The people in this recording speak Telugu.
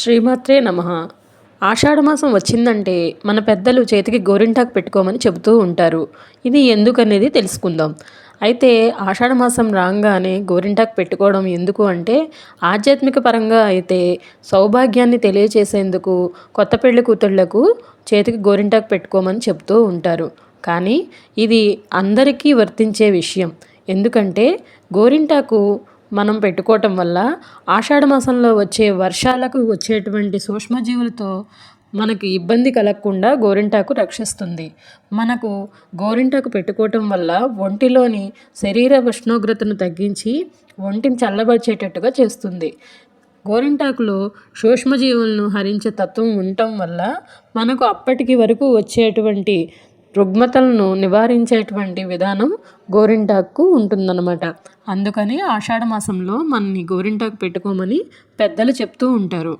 శ్రీమాత్రే నమ. ఆషాఢమాసం వచ్చిందంటే మన పెద్దలు చేతికి గోరింటాకు పెట్టుకోమని చెబుతూ ఉంటారు. ఇది ఎందుకనేది తెలుసుకుందాం. అయితే ఆషాఢమాసం రాగానే గోరింటాకు పెట్టుకోవడం ఎందుకు అంటే ఆధ్యాత్మిక పరంగా అయితే సౌభాగ్యాన్ని తెలియచేసేందుకు కొత్త పెళ్ళి కూతుళ్ళకు చేతికి గోరింటాకు పెట్టుకోమని చెబుతూ ఉంటారు. కానీ ఇది అందరికీ వర్తించే విషయం. ఎందుకంటే గోరింటాకు మనం పెట్టుకోవటం వల్ల ఆషాఢ మాసంలో వచ్చే వర్షాలకు వచ్చేటువంటి సూక్ష్మజీవులతో మనకు ఇబ్బంది కలగకుండా గోరింటాకు రక్షిస్తుంది. మనకు గోరింటాకు పెట్టుకోవటం వల్ల ఒంటిలోని శరీర ఉష్ణోగ్రతను తగ్గించి ఒంటిని చల్లబరిచేటట్టుగా చేస్తుంది. గోరింటాకులో సూక్ష్మజీవులను హరించే తత్వం ఉండటం వల్ల మనకు అప్పటికి వరకు వచ్చేటువంటి రుగ్మతలను నివారించేటువంటి విధానం గోరింటాకు ఉంటుందన్నమాట. అందుకని ఆషాఢ మాసంలో మనని గోరింటాకు పెట్టుకోమని పెద్దలు చెప్తూ ఉంటారు.